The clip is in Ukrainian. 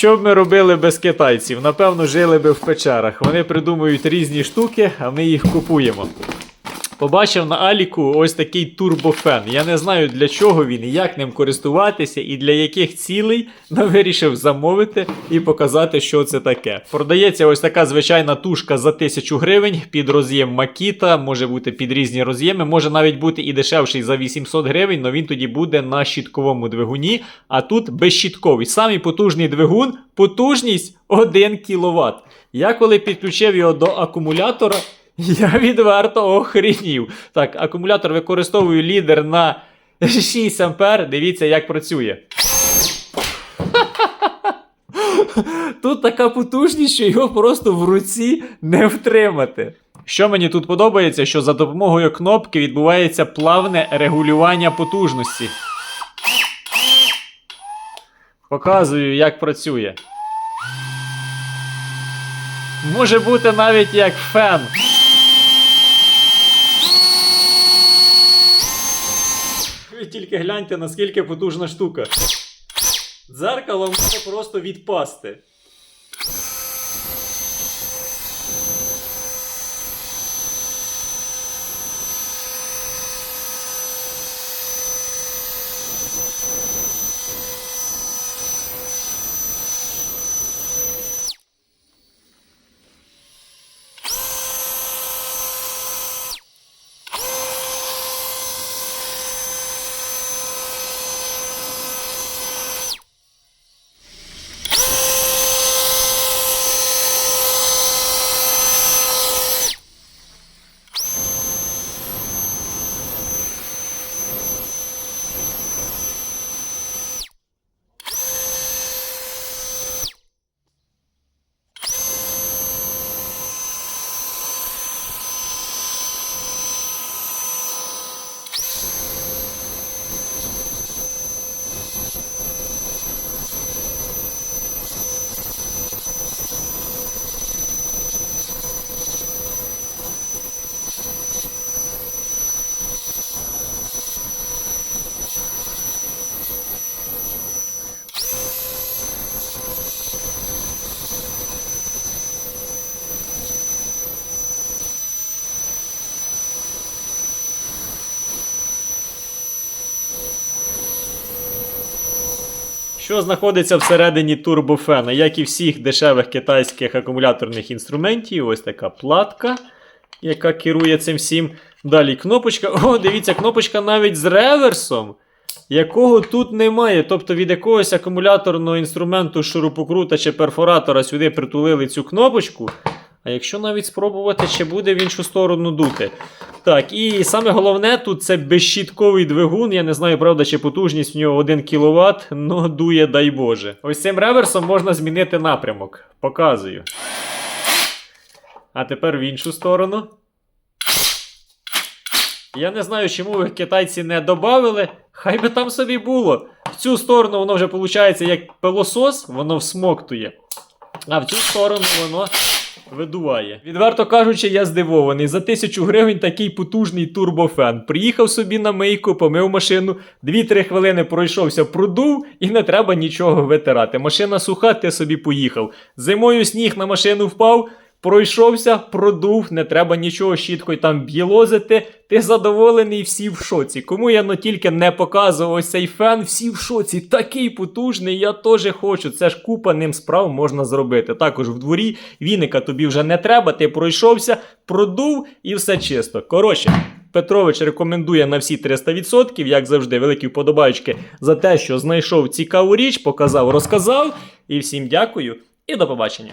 Що б ми робили без китайців? Напевно, жили би в печерах. Вони придумують різні штуки, а ми їх купуємо. Побачив на Аліку ось такий турбофен. Я не знаю для чого він і як ним користуватися, і для яких цілей але вирішив замовити і показати, що це таке. Продається ось така звичайна тушка за 1000 гривень під роз'єм Макіта, може бути під різні роз'єми, може навіть бути і дешевший за 800 гривень, але він тоді буде на щітковому двигуні, а тут безщітковий. Самий потужний двигун, потужність 1 кВт. Я коли підключив його до акумулятора. Я відверто охренів. Так, акумулятор використовую лідер на 6 ампер. Дивіться, як працює. Тут така потужність, що його просто в руці не втримати. Що мені тут подобається, що за допомогою кнопки відбувається плавне регулювання потужності. Показую, як працює. Може бути навіть як фен. Ви тільки гляньте, наскільки потужна штука. Дзеркало може просто відпасти. Що знаходиться всередині турбофена, як і всіх дешевих китайських акумуляторних інструментів, ось така платка, яка керує цим всім. Далі кнопочка. О, дивіться, кнопочка навіть з реверсом, якого тут немає. Тобто від якогось акумуляторного інструменту шурупокрута чи перфоратора сюди притулили цю кнопочку. Якщо навіть спробувати, чи буде в іншу сторону дути. Так, і саме головне тут це безщітковий двигун. Я не знаю, правда, чи потужність в нього 1 кВт, но дує, дай Боже. Ось цим реверсом можна змінити напрямок. Показую. А тепер в іншу сторону. Я не знаю, чому ви китайці не додали. Хай би там собі було. В цю сторону воно вже виходить як пилосос, воно всмоктує. А в цю сторону воно видуває. Відверто кажучи, я здивований. За тисячу гривень такий потужний турбофен. Приїхав собі на мийку, помив машину, 2-3 хвилини пройшовся, продув і не треба нічого витирати. Машина суха, ти собі поїхав. Зимою сніг на машину впав. Пройшовся, продув, не треба нічого щіткою там б'єлозити. Ти задоволений, всі в шоці. Кому я ну тільки не показував цей фен, всі в шоці. Такий потужний, я теж хочу. Це ж купа ним справ можна зробити. Також в дворі віника тобі вже не треба, ти пройшовся, продув і все чисто. Коротше. Петрович рекомендує на всі 300%, як завжди, великі вподобайки за те, що знайшов цікаву річ, показав, розказав. І всім дякую і до побачення.